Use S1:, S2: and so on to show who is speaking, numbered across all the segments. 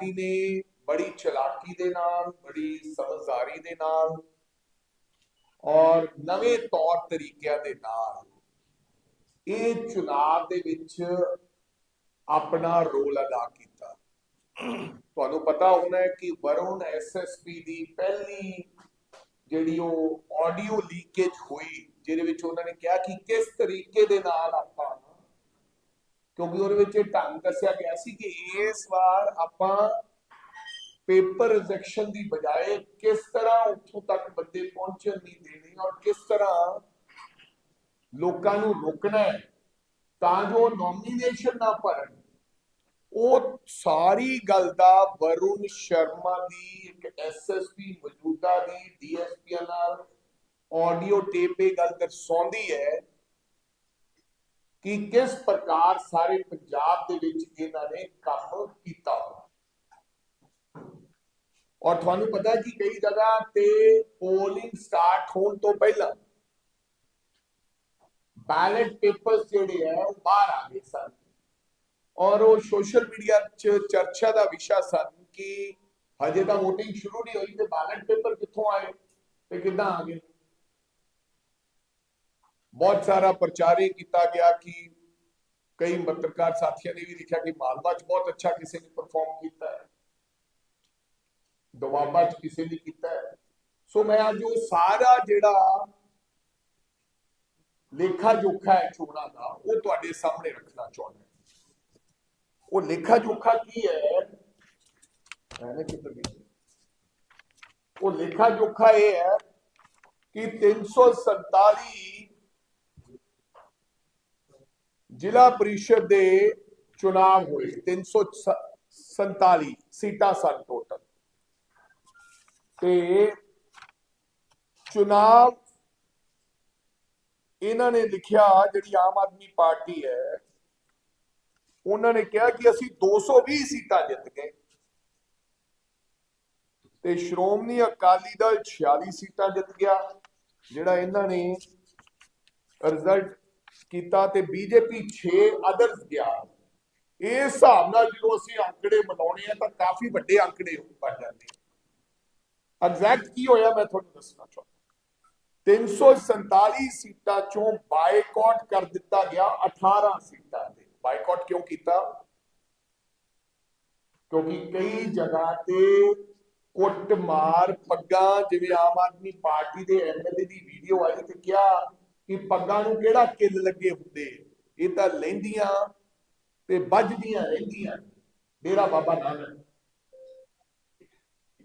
S1: Party ਨੇ, ਬੜੀ ਚਲਾਕੀ ਦੇ ਨਾਲ, ਬੜੀ ਸਮਝਦਾਰੀ ਦੇ ਨਾਲ ਔਰ ਨਵੇਂ ਤੌਰ ਤਰੀਕਿਆਂ ਦੇ ਨਾਲ ਇਹ ਚੁਣਾਵ ਦੇ ਵਿੱਚ ਆਪਣਾ ਰੋਲ ਅਦਾ ਕੀਤਾ। ਤੁਹਾਨੂੰ ਪਤਾ ਹੋਣਾ ਹੈ ਕਿ ਵਰੁਣ ਐਸਐਸਪੀ ਦੀ ਪਹਿਲੀ ਜਿਹੜੀ ਉਹ ਆਡੀਓ ਲੀਕੇਜ ਹੋਈ, ਜਿਹਦੇ ਵਿੱਚ ਉਹਨਾਂ ਨੇ ਕਿਹਾ ਕਿ ਕਿਸ ਤਰੀਕੇ ਦੇ ਨਾਲ ਆਪਾਂ ਕਿਉਂਕਿ ਉਹਦੇ ਵਿੱਚ ਇਹ ਢੰਗ ਦੱਸਿਆ ਗਿਆ ਸੀ ਕਿ ਇਸ ਵਾਰ ਆਪਾਂ ਪੇਪਰ ਰਿਜੈਕਸ਼ਨ ਦੀ ਬਜਾਏ ਕਿਸ ਤਰ੍ਹਾਂ ਉੱਥੋਂ ਤੱਕ ਬੰਦੇ ਪਹੁੰਚਣ ਨਹੀਂ ਦੇਣੇ ਔਰ ਕਿਸ ਤਰ੍ਹਾਂ ਲੋਕਾਂ ਨੂੰ ਰੋਕਣਾ ਹੈ, ਤਾਂ ਜੋ ਨੋਮੀਨੇਸ਼ਨ ਨਾ ਭਰਨ। ਉਹ ਸਾਰੀ ਗੱਲ ਦਾ ਵਰੁਣ ਸ਼ਰਮਾ ਦੀ, ਇੱਕ ਐਸਐਸਪੀ ਮੌਜੂਦਾ ਦੀ ਡੀਐਸਪੀ ਨਾਲ ਆਡੀਓ ਟੇਪ ਇਹ ਗੱਲ ਦਰਸਾਉਂਦੀ ਹੈ ਕਿ ਕਿਸ ਪ੍ਰਕਾਰ ਸਾਰੇ ਪੰਜਾਬ ਦੇ ਵਿੱਚ ਇਹਨਾਂ ਨੇ ਕੰਮ ਕੀਤਾ ਔਰ ਤੁਹਾਨੂੰ ਪਤਾ ਕਿ ਕਈ ਜਗ੍ਹਾ ਤੇ ਪੋਲਿੰਗ ਸਟਾਰਟ ਹੋਣ ਤੋਂ ਪਹਿਲਾਂ ਬੈਲਟ ਪੇਪਰਸ ਜਿਹੜੇ ਹੈ ਉਹ ਬਾਹਰ ਆ ਗਏ ਸਨ। ਔਰ ਉਹ ਸੋਸ਼ਲ ਮੀਡੀਆ 'ਚ ਚਰਚਾ ਦਾ ਵਿਸ਼ਾ ਸਨ ਕਿ ਹਜੇ ਤਾਂ VOTING ਸ਼ੁਰੂ ਨਹੀਂ ਹੋਈ ਤੇ ਬੈਲਟ ਪੇਪਰ ਕਿੱਥੋਂ ਆਏ ਤੇ ਕਿੱਦਾਂ ਆ ਗਏ। ਬਹੁਤ ਸਾਰਾ ਪ੍ਰਚਾਰ ਇਹ ਕੀਤਾ ਗਿਆ ਕਿ ਕਈ ਪੱਤਰਕਾਰ ਸਾਥੀਆਂ ਨੇ ਵੀ ਲਿਖਿਆ ਕਿ ਮਾਲਵਾ 'ਚ ਬਹੁਤ ਅੱਛਾ ਕਿਸੇ ਨੇ ਪਰਫਾਰਮ ਕੀਤਾ ਹੈ ਦੁਆਬਾ 'ਚ ਕਿਸੇ ਨੇ ਕੀਤਾ ਹੈ ਸੋ ਮੈਂ ਅੱਜ ਉਹ ਸਾਰਾ ਜਿਹੜਾ ਲੇਖਾ ਜੋਖਾ ਹੈ ਚੋਣਾਂ ਦਾ ਉਹ ਤੁਹਾਡੇ ਸਾਹਮਣੇ ਰੱਖਣਾ ਚਾਹੁੰਦਾ ਉਹ ਲੇਖਾ ਜੋਖਾ ਕੀ ਹੈ ਐਨੇ ਕਿੱਧਰ ਗਈ ਉਹ ਲੇਖਾ ਜੋਖਾ ਇਹ ਹੈ ਕਿ 347 ਜ਼ਿਲ੍ਹਾ ਪਰਿਸ਼ਦ ਦੇ ਚੁਣਾਵ ਹੋਏ 347 ਸੀਟਾਂ ਸਨ ਟੋਟਲ ਤੇ ਚੁਣਾਵ ਇਹਨਾਂ ਨੇ ਲਿਖਿਆ, ਜਿਹੜੀ ਆਮ ਆਦਮੀ ਪਾਰਟੀ ਹੈ, ਉਹਨਾਂ ਨੇ ਕਿਹਾ ਕਿ ਅਸੀਂ 220 ਸੀਟਾਂ ਜਿੱਤ ਗਏ। ਤੇ ਸ਼੍ਰੋਮਣੀ ਅਕਾਲੀ ਦਲ 46 ਸੀਟਾਂ ਜਿੱਤ ਗਿਆ, ਜਿਹੜਾ ਇਹਨਾਂ ਨੇ ਰਿਜ਼ਲਟ ਕੀਤਾ ਤੇ ਬੀਜੇਪੀ 6 ਅਦਰਸ ਗਿਆ। ਇਸ ਹਿਸਾਬ ਨਾਲ ਜਦੋਂ ਅਸੀਂ ਅੰਕੜੇ ਮਿਲਾਉਣੇ ਆ ਤਾਂ ਕਾਫੀ ਵੱਡੇ ਅੰਕੜੇ ਬਣ ਜਾਂਦੇ ਐਗਜ਼ੈਕਟ ਕੀ ਹੋਇਆ ਮੈਂ ਤੁਹਾਨੂੰ ਦੱਸਣਾ ਚਾਹੁੰਦਾ। 347 ਸੀਟਾਂ ਚੋਂ ਬਾਈਕਾਟ ਕਰ ਦਿੱਤਾ ਗਿਆ 18 ਸੀਟਾਂ ਤੇ। ਬਾਈਕਾਟ ਕਿਉਂ ਕੀਤਾ? ਕਿਉਂਕਿ ਕਈ ਜਗ੍ਹਾ ਤੇ ਕੁੱਟ ਮਾਰ ਪੱਗਾਂ, ਜਿਵੇਂ ਆਮ ਆਦਮੀ ਪਾਰਟੀ ਦੇ ਐਮਐਲਏ ਦੀ ਵੀਡੀਓ ਆਈ ਤੇ ਕਿਹਾ ਕਿ ਪੱਗਾਂ ਨੂੰ ਕਿਹੜਾ ਕਿੱਲ ਲੱਗੇ ਹੁੰਦੇ? ਇਹ ਤਾਂ ਲੈਂਦੀਆਂ ਤੇ ਵੱਜਦੀਆਂ ਰਹਿੰਦੀਆਂ। ਡੇਰਾ ਬਾਬਾ ਨਾਨਕ।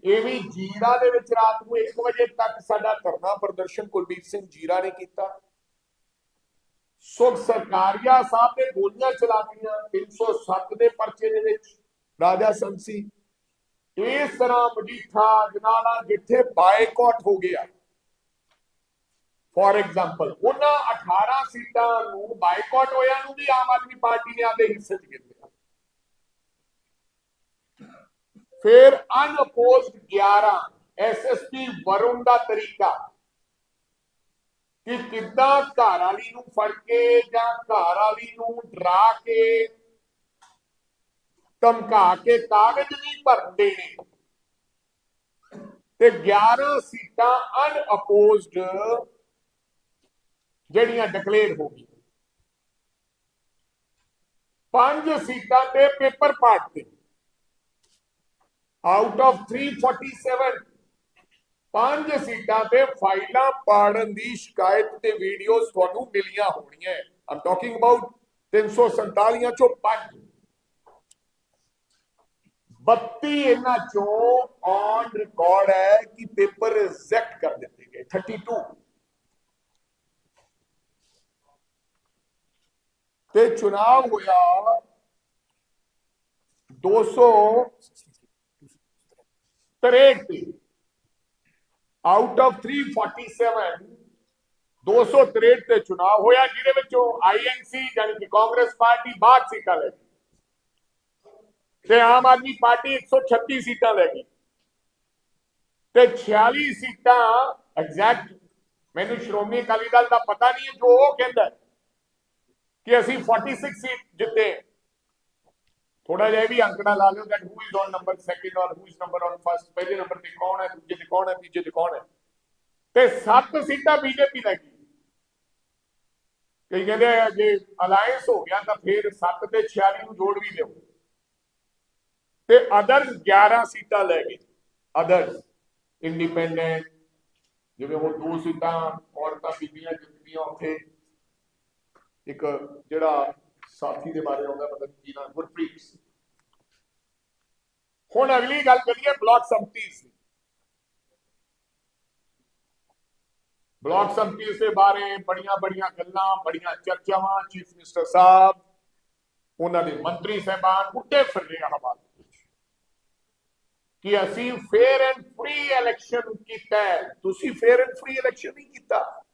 S1: ਇਹ ਜੀਰਾ ਦੇ ਵਿੱਚ ਰਾਤ ਨੂੰ 1 ਵਜੇ ਤੱਕ ਸਾਡਾ ਧਰਨਾ ਪ੍ਰਦਰਸ਼ਨ ਕੁਲਬੀਰ ਸਿੰਘ ਜੀਰਾ ਨੇ ਕੀਤਾ। ਸੁਖ ਸਰਕਾਰੀਆ ਸਾਹਿਬ ਨੇ ਗੋਲੀਆਂ ਚਲਾਤੀਆਂ 307 ਦੇ ਪਰਚੇ ਦੇ ਵਿੱਚ, ਰਾਜਾ ਸੰਸੀ। ਇਸ ਤਰ੍ਹਾਂ ਮਜੀਠਾ ਜਨਾਲਾ ਜਿੱਥੇ ਬਾਈਕਾਟ ਹੋ ਗਿਆ। ਫੋਰ ਐਗਜ਼ਾਮਪਲ ਉਹਨਾਂ 18 ਸੀਟਾਂ ਨੂੰ ਬਾਈਕਾਟ ਹੋਇਆ ਨੂੰ ਵੀ ਆਮ ਆਦਮੀ ਪਾਰਟੀ ਨੇ ਆਪਦੇ ਹਿੱਸੇ 'ਚ ਕੀਤਾ ਫਿਰ ਅਨਅਪੋਜ਼ਡ 11 ਐਸਐਸਪੀ ਵਰੁਣ ਦਾ ਤਰੀਕਾ ਕਿ ਕਿੱਦਾਂ ਘਰ ਵਾਲੀ ਨੂੰ ਫੜ ਕੇ ਜਾਂ ਘਰ ਵਾਲੀ ਨੂੰ ਡਰਾ ਕੇ, ਧਮਕਾ ਕੇ ਕਾਗਜ਼ ਨਹੀਂ ਭਰਨ ਦੇਣੇ ਤੇ 11 ਸੀਟਾਂ ਅਨਅਪੋਜ਼ਡ ਜਿਹੜੀਆਂ ਡਿਕਲੇਅਰ ਹੋ ਗਈਆਂ। ਪੰਜ ਸੀਟਾਂ ਤੇ ਪੇਪਰ ਪਾੜਤੇ ਆਊਟ ਆਫ 347 ਪੰਜ ਸੀਟਾਂ ਤੇ ਫਾਈਲਾਂ ਪਾੜਨ ਦੀ ਸ਼ਿਕਾਇਤ ਤੇ ਵੀਡੀਓਜ਼ ਤੁਹਾਨੂੰ ਮਿਲੀਆਂ ਹੋਣੀਆਂ। ਆਮ ਟਾਕਿੰਗ ਅਬਾਊਟ 347 ਚੋਂ ਪੰਜ। 32 ਇਹਨਾਂ ਚੋਂ ਔਨ ਰਿਕਾਰਡ ਹੈ ਕਿ ਪੇਪਰ ਰਿਜੈਕਟ ਕਰ ਦਿੱਤੇ ਗਏ। 32 ਤੇ ਚੁਣਾਵ ਹੋਇਆ 263 ਤੇ। ਆਊਟ ਆਫ 347 263 ਤੇ ਚੁਣਾਵ ਹੋਇਆ, ਜਿਹਦੇ ਵਿੱਚੋਂ ਆਈਐਨਸੀ ਯਾਨੀ ਕਿ ਕਾਂਗਰਸ ਪਾਰਟੀ 62 ਸੀਟਾਂ ਲੈ ਗਈ ਤੇ ਆਮ ਆਦਮੀ ਪਾਰਟੀ 136 ਸੀਟਾਂ ਲੈ ਗਈ। ਤੇ 46 ਸੀਟਾਂ ਐਗਜ਼ੈਕਟ ਮੈਨੂੰ ਸ਼੍ਰੋਮਣੀ ਅਕਾਲੀ ਦਲ ਦਾ ਪਤਾ ਨਹੀਂ ਹੈ ਜੋ ਉਹ ਕਹਿੰਦਾ ਹੈ। ਕਿ ਅਸੀਂ 46 ਸੀਟ ਜਿੱਤੇ। ਥੋੜਾ ਜਿਹਾ ਵੀ ਅੰਕੜਾ ਲਾ ਲਿਓ that who is on number second or who is number on first, ਪਹਿਲੇ ਨੰਬਰ ਤੇ ਕੌਣ ਹੈ, ਦੂਜੇ ਤੇ ਕੌਣ ਹੈ, ਤੀਜੇ ਤੇ ਕੌਣ ਹੈ। ਤੇ ਸੱਤ ਸੀਟਾਂ ਬੀਜੇਪੀ ਲੈ ਗਈ। ਕਈ ਕਹਿੰਦੇ ਜੇ ਅਲਾਈਅੰਸ ਹੋ ਗਿਆ ਤਾਂ ਫਿਰ 7 ਤੇ 46 ਨੂੰ ਜੋੜ ਵੀ ਦਿਓ। ਤੇ ਅਦਰਸ 11 ਸੀਟਾਂ ਲੈ ਗਏ। ਅਦਰਸ ਇੰਡੀਪੈਂਡੈਂਟ ਜਿਵੇਂ ਹੁਣ ਦੋ ਸੀਟਾਂ ਔਰਤਾਂ ਬੀਬੀਆਂ ਜਿੱਤੀਆਂ ਉੱਥੇ। ਇੱਕ ਜਿਹੜਾ ਸਾਥੀ ਦੇ ਬਾਰੇ ਆਉਂਦਾ, ਪਤਾ ਨਹੀਂ ਕੀ ਨਾਮ, ਗੁਰਪ੍ਰੀਤ ਹੁਣ ਅਗਲੀ ਗੱਲ ਕਰੀਏ ਬਲਾਕ ਸੰਮਤੀ ਦੀ। ਬਲਾਕ ਸੰਮਤੀ ਦੇ ਬਾਰੇ ਬੜੀਆਂ ਬੜੀਆਂ ਗੱਲਾਂ, ਬੜੀਆਂ ਚਰਚਾਵਾਂ, ਚੀਫ ਮਿਨਿਸਟਰ ਸਾਹਿਬ, ਉਹਨਾਂ ਦੇ ਮੰਤਰੀ ਸਹਿਬਾਨ, ਉੱਡੇ ਫਿਰ ਰਹੇ ਹਵਾਲੇ ਵਿੱਚ। ਕਿ ਅਸੀਂ ਫੇਅਰ ਐਂਡ ਫ੍ਰੀ ਇਲੈਕਸ਼ਨ ਕੀਤਾ ਤੁਸੀਂ ਫੇਅਰ ਐਂਡ ਫ੍ਰੀ ਇਲੈਕਸ਼ਨ ਨਹੀਂ ਕੀਤਾ।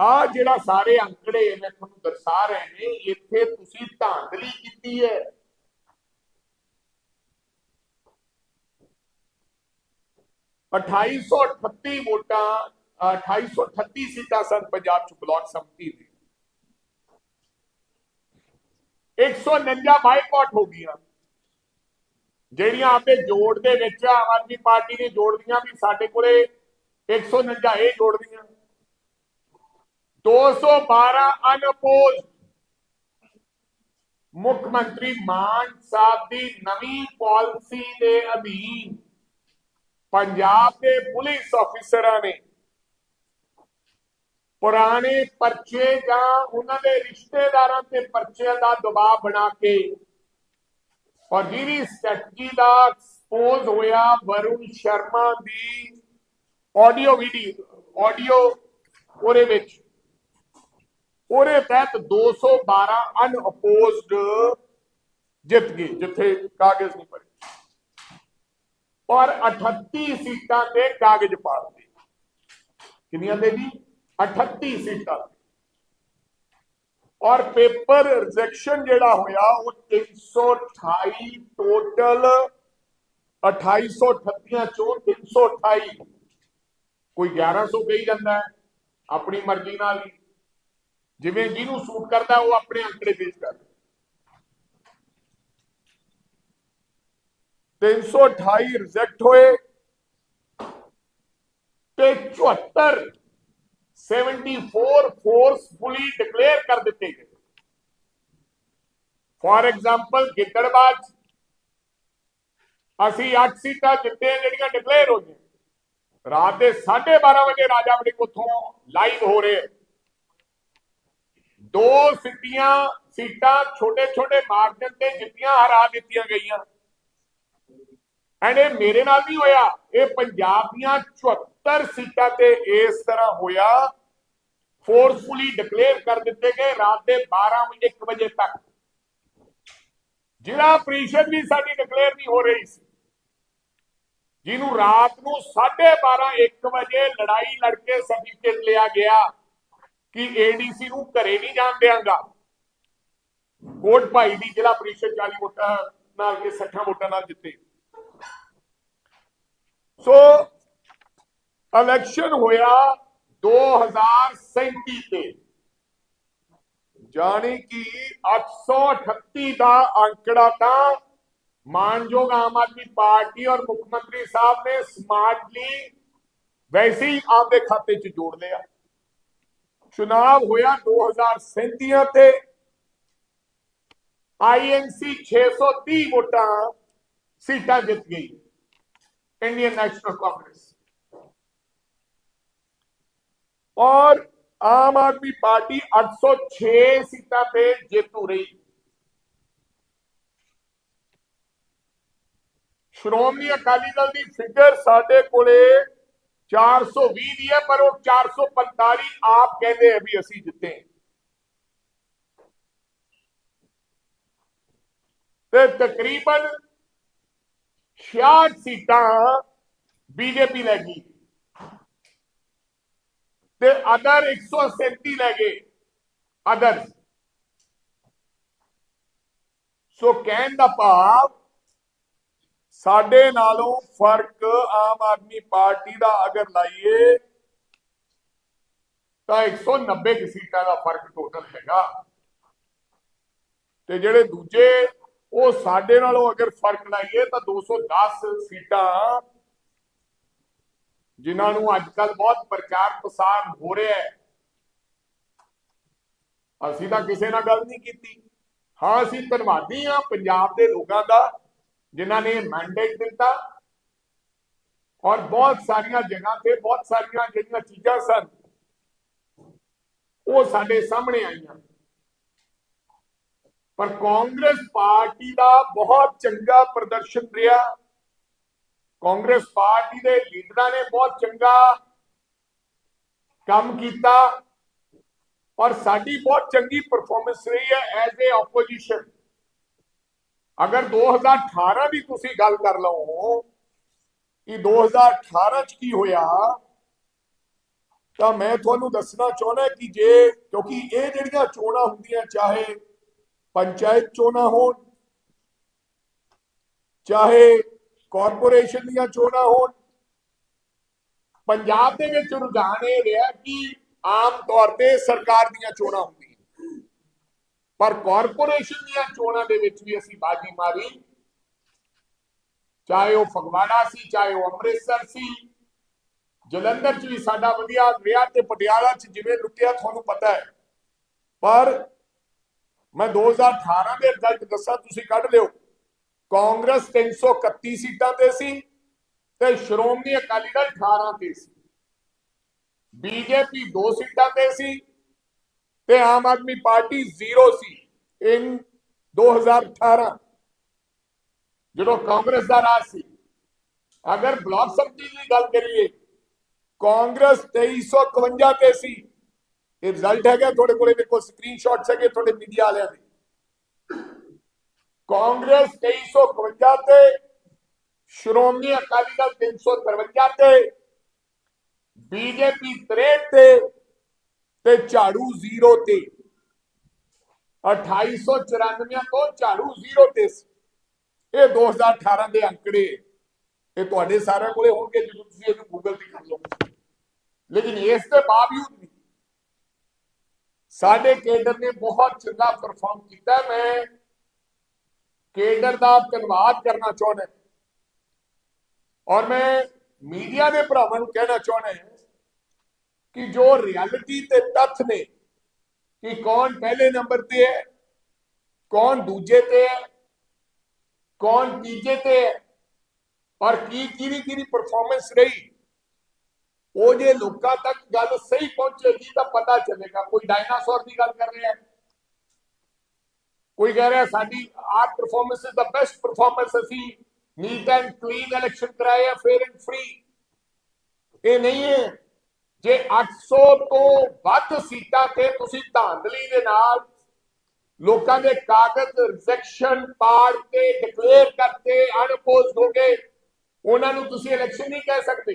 S1: ਆ ਜਿਹੜਾ ਸਾਰੇ ਅੰਕੜੇ ਮੈਂ ਤੁਹਾਨੂੰ ਦਰਸਾ ਰਹੇ ਨੇ, ਇੱਥੇ ਤੁਸੀਂ ਧਾਂਦਲੀ ਕੀਤੀ ਹੈ। ਸੌ ਅਠੱਤੀ ਵੋਟਾਂ, ਅਠਾਈ ਸੌ ਅਠੱਤੀ ਸੀਟਾਂ ਸਨ ਪੰਜਾਬ ਚ ਬਲਾਕ ਸੰਮਤੀ ਦੀ। 149 ਬਾਈਕਾਟ ਹੋ ਗਈਆਂ। ਜਿਹੜੀਆਂ ਆਪਦੇ ਜੋੜ ਦੇ ਵਿੱਚ ਆਮ ਆਦਮੀ ਪਾਰਟੀ ਨੇ ਜੋੜਦੀਆਂ ਵੀ ਸਾਡੇ ਕੋਲੇ 149 ਇਹ ਜੋੜਦੀਆਂ 212 ਅਨਪੋਜ਼। ਮੁੱਖ ਮੰਤਰੀ ਮਾਨ ਸਾਹਿਬ ਦੀ ਨਵੀਂ ਪਾਲਿਸੀ ਦੇ ਅਧੀਨ ਪੰਜਾਬ ਦੇ ਪੁਲਿਸ ਅਫਸਰਾਂ ਨੇ ਪੁਰਾਣੇ ਪਰਚੇ ਜਾਂ ਉਹਨਾਂ ਦੇ ਰਿਸ਼ਤੇਦਾਰਾਂ ਤੇ ਪਰਚੇ ਦਾ ਦਬਾਅ ਬਣਾ ਕੇ ਔਰ ਜਿਹੜੀ ਸਟ੍ਰੈਟਜੀ ਦਾ ਐਕਸਪੋਜ਼ ਹੋਇਆ ਵਰੁਣ ਸ਼ਰਮਾ ਦੀ ਆਡੀਓ ਵੀਡੀਓ ਆਡੀਓ ਉਹਦੇ ਵਿੱਚ ਉਹਦੇ ਤਹਿਤ 212 ਅਨਅਪੋਜ਼ਡ ਜਿੱਤ ਗਈ ਜਿੱਥੇ ਕਾਗਜ਼ ਨਹੀਂ ਭਰੇ। ਔਰ 38 ਸੀਟਾਂ ਤੇ ਕਾਗਜ਼ ਪਾ ਦਿੱਤੇ ਕਿੰਨੀਆਂ ਦੇ ਜੀ? 38 ਸੀਟਾਂ ਔਰ ਪੇਪਰ ਰਿਜੈਕਸ਼ਨ ਜਿਹੜਾ ਹੋਇਆ, ਉਹ 328 ਟੋਟਲ 2838 ਚੋਂ 328 ਕੋਈ 1100 ਕਹੀ ਜਾਂਦਾ ਹੈ, ਆਪਣੀ ਮਰਜ਼ੀ ਨਾਲ ਹੀ। ਜਿਵੇਂ ਜਿਹਨੂੰ ਸੂਟ ਕਰਦਾ, ਉਹ ਆਪਣੇ ਅੰਕੜੇ ਪੇਸ਼ ਕਰਦਾ 328 ਰਿਜੈਕਟ ਹੋਏ ਤੇ 74 74 ਫੋਰਸਫੁਲੀ ਡਿਕਲੇਅਰ ਕਰ ਦਿੱਤੇ ਗਏ। ਫਾਰ ਐਗਜ਼ਾਮਪਲ ਗਿੱਦੜਬਾਦ ਅਸੀਂ 8 ਸੀਟਾਂ ਜਿੱਤੇ ਜਿਹੜੀਆਂ ਡਿਕਲੇਅਰ ਹੋ ਗਈਆਂ। ਰਾਤ ਦੇ 12:30 ਵਜੇ ਰਾਜਾ ਵੜਿੰਗ ਉੱਥੋਂ ਲਾਈਵ ਹੋ ਰਹੇ ਦੋ ਸਿੱਧੀਆਂ ਸੀਟਾਂ ਛੋਟੇ ਛੋਟੇ ਮਾਰਜਨ ਤੇ ਜਿੱਤੀਆਂ, ਹਰਾ ਦਿੱਤੀਆਂ ਗਈਆਂ। ਐਂਡ ਇਹ ਮੇਰੇ ਨਾਲ ਨਹੀਂ ਹੋਇਆ। ਇਹ ਪੰਜਾਬ ਦੀਆਂ 74 ਸੀਟਾਂ ਤੇ ਇਸ ਤਰ੍ਹਾਂ ਹੋਇਆ। ਫੋਰਸਫੁਲੀ ਡਿਕਲੇਅਰ ਕਰ ਦਿੱਤੇ ਗਏ ਰਾਤ ਦੇ 12 ਵਜੇ 1 ਵਜੇ ਤੱਕ। ਜ਼ਿਲ੍ਹਾ ਪ੍ਰੀਸ਼ਦ ਵੀ ਸਾਡੀ ਡਿਕਲੇਅਰ ਨਹੀਂ ਹੋ ਰਹੀ ਸੀ। ਜਿਹਨੂੰ ਰਾਤ ਨੂੰ 12:30 1 ਵਜੇ ਲੜਾਈ ਲੜ ਕੇ ਸਰਟੀਫਿਕੇਟ ਲਿਆ ਗਿਆ। ਕਿ ਏਡੀਸੀ ਨੂੰ ਘਰੇ ਨਹੀਂ ਜਾਣ ਦੇਵਾਂਗਾ ਕੋਟ ਭਾਈ ਦੀ ਜ਼ਿਲ੍ਹਾ ਪ੍ਰੀਸ਼ਦ 40 ਵੋਟਾਂ ਨਾਲ ਕੇ 60 ਵੋਟਾਂ ਨਾਲ ਜਿੱਤੇ। ਸੋ ਇਲੈਕਸ਼ਨ ਹੋਇਆ 2037 ਤੇ। ਜਾਣੀ ਕਿ 838 ਦਾ ਅੰਕੜਾ ਤਾਂ ਮਾਨਯੋਗ ਆਮ ਆਦਮੀ ਪਾਰਟੀ ਔਰ ਮੁੱਖ ਮੰਤਰੀ ਸਾਹਿਬ ਨੇ ਸਮਾਰਟਲੀ ਵੈਸੇ ਹੀ ਆਪਦੇ ਖਾਤੇ 'ਚ ਜੋੜ ਲਿਆ ਚੁਣਾਵ ਹੋਇਆ 2037 ਤੇ ਆਈਐਨਸੀ 630 ਵੋਟਾਂ ਸੀਟਾਂ ਜਿੱਤ ਗਈ इंडियन नेशनल कांग्रेस और आम आदमी पार्टी 806 सीटा पे जेतू रही ਸ਼੍ਰੋਮਣੀ ਅਕਾਲੀ ਦਲ ਦੀ ਫਿਗਰ ਸਾਡੇ ਕੋਲੇ 420 ਦੀ ਹੈ, ਪਰ ਉਹ 445 ਆਪ ਕਹਿੰਦੇ ਆ ਵੀ ਅਸੀਂ ਜਿੱਤੇ ਤੇ ਤਕਰੀਬਨ 66 ਸੀਟਾਂ ਬੀਜੇਪੀ ਲੈ ਗਈ। ਤੇ ਅਦਰ 137 ਲੈ ਗਏ ਅਦਰ ਸੋ ਕਹਿਣ ਦਾ ਭਾਵ ਸਾਡੇ ਨਾਲੋਂ ਫ਼ਰਕ ਆਮ ਆਦਮੀ ਪਾਰਟੀ ਦਾ ਅਗਰ ਲਾਈਏ, ਤਾਂ 190 ਕੁ ਸੀਟਾਂ ਦਾ ਫ਼ਰਕ ਟੋਟਲ ਹੈਗਾ। ਤੇ ਜਿਹੜੇ ਦੂਜੇ, ਉਹ ਸਾਡੇ ਨਾਲੋਂ ਅਗਰ ਫ਼ਰਕ ਲਾਈਏ, ਤਾਂ 210 ਸੀਟਾਂ ਜਿਨ੍ਹਾਂ ਨੂੰ ਅੱਜ ਕੱਲ ਬਹੁਤ ਪ੍ਰਚਾਰ ਪ੍ਰਸਾਰ ਹੋ ਰਿਹਾ ਹੈ। ਅਸੀਂ ਤਾਂ ਕਿਸੇ ਨਾਲ ਗੱਲ ਨਹੀਂ ਕੀਤੀ। ਹਾਂ, ਅਸੀਂ ਧੰਨਵਾਦੀ ਹਾਂ ਪੰਜਾਬ ਦੇ ਲੋਕਾਂ ਦਾ। ਜਿਨ੍ਹਾਂ ਨੇ ਮੈਂਡੇਟ ਦਿੱਤਾ ਔਰ ਬਹੁਤ ਸਾਰੀਆਂ ਜਗ੍ਹਾ ਤੇ ਬਹੁਤ ਸਾਰੀਆਂ ਜਿਹੜੀਆਂ ਚੀਜ਼ਾਂ ਸਨ ਉਹ ਸਾਡੇ ਸਾਹਮਣੇ ਆਈਆਂ ਪਰ ਕਾਂਗਰਸ ਪਾਰਟੀ ਦਾ ਬਹੁਤ ਚੰਗਾ ਪ੍ਰਦਰਸ਼ਨ ਰਿਹਾ ਕਾਂਗਰਸ ਪਾਰਟੀ ਦੇ ਲੀਡਰਾਂ ਨੇ ਬਹੁਤ ਚੰਗਾ ਕੰਮ ਕੀਤਾ ਔਰ ਸਾਡੀ ਬਹੁਤ ਚੰਗੀ ਪਰਫਾਰਮੈਂਸ ਰਹੀ ਹੈ ਐਜ਼ ਏ ਆਪੋਜੀਸ਼ਨ ਅਗਰ 2018 ਦੀ ਤੁਸੀਂ ਗੱਲ ਕਰ ਲਓ ਕਿ 2018 ਚ ਕੀ ਹੋਇਆ, ਤਾਂ ਮੈਂ ਤੁਹਾਨੂੰ ਦੱਸਣਾ ਚਾਹੁੰਦਾ ਕਿ ਜੇ, ਕਿਉਂਕਿ ਇਹ ਜਿਹੜੀਆਂ ਚੋਣਾਂ ਹੁੰਦੀਆਂ, ਚਾਹੇ ਪੰਚਾਇਤ ਚੋਣਾਂ ਹੋਣ, ਚਾਹੇ ਕਾਰਪੋਰੇਸ਼ਨ ਦੀਆਂ ਚੋਣਾਂ ਹੋਣ, ਪੰਜਾਬ ਦੇ ਵਿੱਚ ਰੁਝਾਨ ਇਹ ਰਿਹਾ ਕਿ ਆਮ ਤੌਰ ਤੇ ਸਰਕਾਰ ਦੀਆਂ ਚੋਣਾਂ ਹੁੰਦੀਆਂ। ਪਰ ਕਾਰਪੋਰੇਸ਼ਨ ਦੀਆਂ ਚੋਣਾਂ ਦੇ ਵਿੱਚ ਵੀ ਅਸੀਂ ਬਾਜੀ ਮਾਰੀ। ਚਾਹੇ ਉਹ ਫਗਵਾੜਾ ਸੀ, ਚਾਹੇ ਉਹ ਅੰਮ੍ਰਿਤਸਰ ਸੀ। ਜਲੰਧਰ 'ਚ ਵੀ ਸਾਡਾ ਵਧੀਆ ਰਿਹਾ ਤੇ ਪਟਿਆਲਾ 'ਚ ਜਿਵੇਂ ਲੁੱਟਿਆ, ਤੁਹਾਨੂੰ ਪਤਾ ਹੈ। ਪਰ ਮੈਂ 2018 ਦੇ ਰਿਜ਼ਲਟ ਦੱਸਾਂ, ਤੁਸੀਂ ਕੱਢ ਲਿਓ। ਕਾਂਗਰਸ 331 ਸੀਟਾਂ ਤੇ ਸੀ ਤੇ ਸ਼੍ਰੋਮਣੀ ਅਕਾਲੀ ਦਲ 18 ਤੇ ਸੀ। ਬੀਜੇਪੀ 2 ਸੀਟਾਂ ਤੇ ਸੀ। ਤੇ ਆਮ ਆਦਮੀ ਪਾਰਟੀ 0 ਸੀ ਇਨ 2018 ਜਦੋਂ ਕਾਂਗਰਸ ਦਾ ਰਾਜ ਸੀ ਅਗਰ ਬਲਾਕ ਸੰਮਤੀ ਦੀ ਗੱਲ ਕਰੀਏ ਕਾਂਗਰਸ 2351 ਤੇ ਸੀ ਇਹ ਰਿਜ਼ਲਟ ਹੈਗਾ ਤੁਹਾਡੇ ਕੋਲੇ ਦੇਖੋ ਸਕਰੀਨਸ਼ਾਟਸ ਹੈਗੇ ਤੁਹਾਡੇ ਮੀਡੀਆ ਵਾਲਿਆਂ ਦੇ ਕਾਂਗਰਸ 2351 ਤੇ ਸ਼੍ਰੋਮਣੀ ਅਕਾਲੀ ਦਲ 353 ਤੇ ਬੀਜੇਪੀ 63 ਤੇ ਤੇ ਝਾੜੂ 0 ਤੇ। 2894 ਤੋਂ ਝਾੜੂ 0 ਤੇ ਇਹ 2018 ਦੇ ਅੰਕੜੇ। ਇਹ ਤੁਹਾਡੇ ਸਾਰਿਆਂ ਕੋਲੇ ਹੋਣਗੇ, ਜਦੋਂ ਤੁਸੀਂ ਇਹਨੂੰ ਗੂਗਲ ਤੇ ਕਰ ਲਓ। ਲੇਕਿਨ ਇਸ ਦੇ ਬਾਵਜੂਦ ਵੀ ਸਾਡੇ ਕੇਡਰ ਨੇ ਬਹੁਤ ਚੰਗਾ ਪਰਫਾਰਮ ਕੀਤਾ। ਮੈਂ ਕੇਡਰ ਦਾ ਧੰਨਵਾਦ ਕਰਨਾ ਚਾਹੁੰਦਾ। ਔਰ ਮੈਂ ਮੀਡੀਆ ਦੇ ਭਰਾਵਾਂ ਨੂੰ ਕਹਿਣਾ ਚਾਹੁੰਦਾ। ਕਿ ਜੋ ਰਿਐਲਿਟੀ ਤੇ ਤੱਥ ਨੇ ਕਿ ਕੌਣ ਪਹਿਲੇ ਨੰਬਰ ਤੇ ਹੈ ਕੌਣ ਦੂਜੇ ਤੇ ਹੈ ਕੌਣ ਤੀਜੇ ਤੇ ਹੈ ਔਰ ਕੀ ਕਿਹਦੀ ਕਿਹਦੀ ਪਰਫਾਰਮੈਂਸ ਰਹੀ ਉਹ ਜੇ ਲੋਕਾਂ ਤੱਕ ਗੱਲ ਸਹੀ ਪਹੁੰਚੇਗੀ ਤਾਂ ਪਤਾ ਚੱਲੇਗਾ ਕੋਈ ਡਾਇਨਾਸੌਰ ਦੀ ਗੱਲ ਕਰ ਰਿਹਾ ਹੈ ਕੋਈ ਕਹਿ ਰਿਹਾ ਸਾਡੀ our performance is the best performance ਅਸੀਂ ਨੀਟ ਐਂਡ ਕਲੀਨ ਇਲੈਕਸ਼ਨ ਕਰਾਏ ਆ ਫੇਅਰ ਐਂਡ ਫ੍ਰੀ ਇਹ ਨਹੀਂ ਹੈ ਜੇ 800 ਤੋਂ ਵੱਧ ਸੀਟਾਂ ਤੇ ਤੁਸੀਂ ਧਾਂਦਲੀ ਦੇ ਨਾਲ ਲੋਕਾਂ ਦੇ ਕਾਗਜ਼ ਰਿਜੈਕਸ਼ਨ ਪਾੜ ਕੇ ਡਿਕਲੇਅਰ ਕਰਤੇ ਅਨਪੋਜ਼ਡ ਹੋ ਗਏ ਉਹਨਾਂ ਨੂੰ ਤੁਸੀਂ ਇਲੈਕਸ਼ਨ ਨਹੀਂ ਕਹਿ ਸਕਦੇ।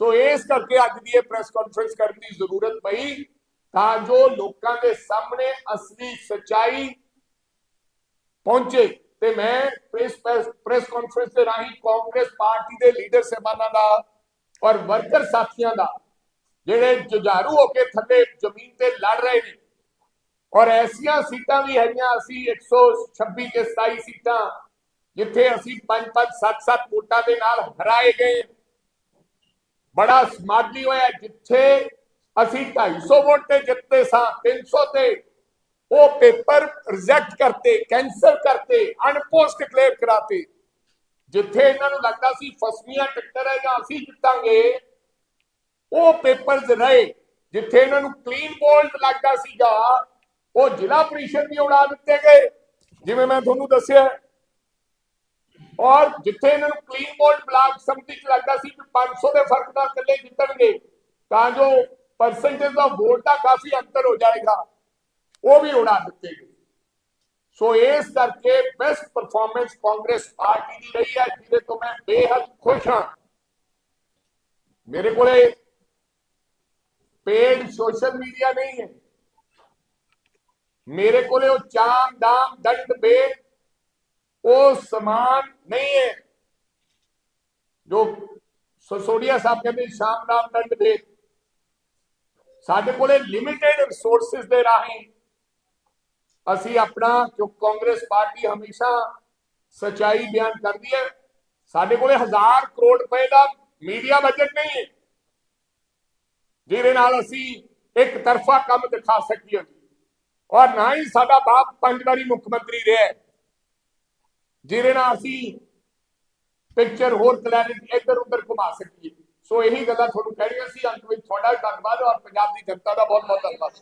S1: ਸੋ ਇਸ ਕਰਕੇ ਅੱਜ ਦੀ ਇਹ ਪ੍ਰੈਸ ਕਾਨਫਰੰਸ ਕਰਨ ਦੀ ਜ਼ਰੂਰਤ ਪਈ ਤਾਂ ਜੋ ਲੋਕਾਂ ਦੇ ਸਾਹਮਣੇ ਅਸਲੀ ਸਚਾਈ ਪਹੁੰਚੇ। ਤੇ ਮੈਂ ਪ੍ਰੈਸ ਪ੍ਰੈਸ ਕਾਨਫਰੰਸ ਦੇ ਰਾਹੀਂ ਕਾਂਗਰਸ ਪਾਰਟੀ ਦੇ ਲੀਡਰ ਸਹਿਬਾਨਾਂ ਦਾ ਔਰ ਵਰਕਰ ਸਾਥੀਆਂ ਦਾ, ਜਿਹੜੇ ਜੁਝਾਰੂ ਹੋ ਕੇ ਥੱਲੇ ਜ਼ਮੀਨ ਤੇ ਲੜ ਰਹੇ ਨੇ। ਔਰ ਐਸੀਆਂ ਸੀਟਾਂ ਵੀ ਹੈਗੀਆਂ, ਅਸੀਂ 126 ਤੇ 27 ਸੀਟਾਂ, ਜਿੱਥੇ ਅਸੀਂ 5-5 7-7 ਵੋਟਾਂ ਦੇ ਨਾਲ ਹਰਾਏ ਗਏ ਬੜਾ ਸਮਾਗਲੀ ਹੋਇਆ, ਜਿੱਥੇ ਅਸੀਂ 250 ਵੋਟ ਤੇ ਜਿੱਤੇ ਸਾਂ 300 ਤੇ। ਉਹ ਪੇਪਰ ਰਿਜੈਕਟ ਕਰਤੇ, ਕੈਂਸਲ ਕਰਤੇ, ਅਨਪੋਸਟ ਡਿਕਲੇਅਰ ਕਰਾਤੇ। ਜਿੱਥੇ ਇਹਨਾਂ ਨੂੰ ਲੱਗਦਾ ਸੀ ਫਸਵੀਆਂ ਟੱਕਰ ਹੈ ਜਾਂ ਅਸੀਂ ਜਿੱਤਾਂਗੇ ਉਹ ਪੇਪਰਸ ਰਹੇ, ਜਿੱਥੇ ਇਹਨਾਂ ਨੂੰ ਕਲੀਨ ਬੋਲਡ ਲੱਗਦਾ ਸੀਗਾ, ਉਹ ਜ਼ਿਲ੍ਹਾ ਪ੍ਰੀਸ਼ਦ ਵੀ ਉਡਾ ਦਿੱਤੇ ਗਏ। ਜਿਵੇਂ ਮੈਂ ਤੁਹਾਨੂੰ ਦੱਸਿਆ ਔਰ ਜਿੱਥੇ ਇਹਨਾਂ ਨੂੰ ਕਲੀਨ ਬੋਲਡ ਬਲਾਕ ਸੰਮਤੀ ਚ ਲੱਗਦਾ ਸੀ ਕਿ 500 ਦੇ ਫ਼ਰਕ ਨਾਲ ਇਕੱਲੇ ਜਿੱਤਣਗੇ, ਤਾਂ ਜੋ ਪਰਸੈਂਟੇਜ ਦਾ ਵੋਟ ਦਾ ਕਾਫੀ ਅੰਤਰ ਹੋ ਜਾਏਗਾ, ਉਹ ਵੀ ਉਡਾ ਦਿੱਤੇ ਗਏ। ਸੋ ਇਸ ਕਰਕੇ ਬੈਸਟ ਪਰਫਾਰਮੈਂਸ ਕਾਂਗਰਸ ਪਾਰਟੀ ਦੀ ਰਹੀ ਹੈ ਜਿਹਦੇ ਤੋਂ ਮੈਂ ਬੇहद ਖੁਸ਼ ਹਾਂ ਮੇਰੇ ਕੋਲੇ ਪੇਡ ਸੋਸ਼ਲ ਮੀਡੀਆ ਨਹੀਂ ਹੈ ਮੇਰੇ ਕੋਲੇ ਉਹ ਚਾਮ ਦਾਮ ਦੰਡ ਬੇਦ ਉਹ ਸਮਾਨ ਨਹੀਂ ਹੈ ਜੋ ਸਸੋੜੀਆ ਸਾਹਿਬ ਕਹਿੰਦੇ ਸ਼ਾਮ ਨਾਮ ਦੰਡ ਬੇਦ ਸਾਡੇ ਕੋਲੇ ਲਿਮਿਟਿਡ ਰਿਸੋਰਸਸ ਦੇ ਰਾਹੀਂ ਅਸੀਂ ਆਪਣਾ ਜੋ ਕਾਂਗਰਸ ਪਾਰਟੀ ਹਮੇਸ਼ਾ ਸਚਾਈ ਬਿਆਨ ਕਰਦੀ ਹੈ, ਸਾਡੇ ਕੋਲੇ ਹਜ਼ਾਰ ਕਰੋੜ ਰੁਪਏ ਦਾ ਮੀਡੀਆ ਬਜਟ ਨਹੀਂ ਹੈ। ਜਿਹਦੇ ਨਾਲ ਅਸੀਂ ਇੱਕ ਤਰਫਾ ਕੰਮ ਦਿਖਾ ਸਕੀਏ। ਔਰ ਨਾ ਹੀ ਸਾਡਾ ਬਾਪ ਪੰਜ ਵਾਰੀ ਮੁੱਖ ਮੰਤਰੀ ਰਿਹਾ ਜਿਹਦੇ ਨਾਲ ਅਸੀਂ ਪਿਕਚਰ ਹੋਰ ਕਲੈਰਿਟੀ ਇੱਧਰ ਉੱਧਰ ਘੁਮਾ ਸਕੀਏ। ਸੋ ਇਹੀ ਗੱਲਾਂ ਤੁਹਾਨੂੰ ਕਹਿ ਰਹੀ ਸੀ ਅੰਤ ਵਿੱਚ ਤੁਹਾਡਾ ਧੰਨਵਾਦ ਔਰ ਪੰਜਾਬ ਦੀ ਜਨਤਾ ਦਾ ਬਹੁਤ ਬਹੁਤ ਧੰਨਵਾਦ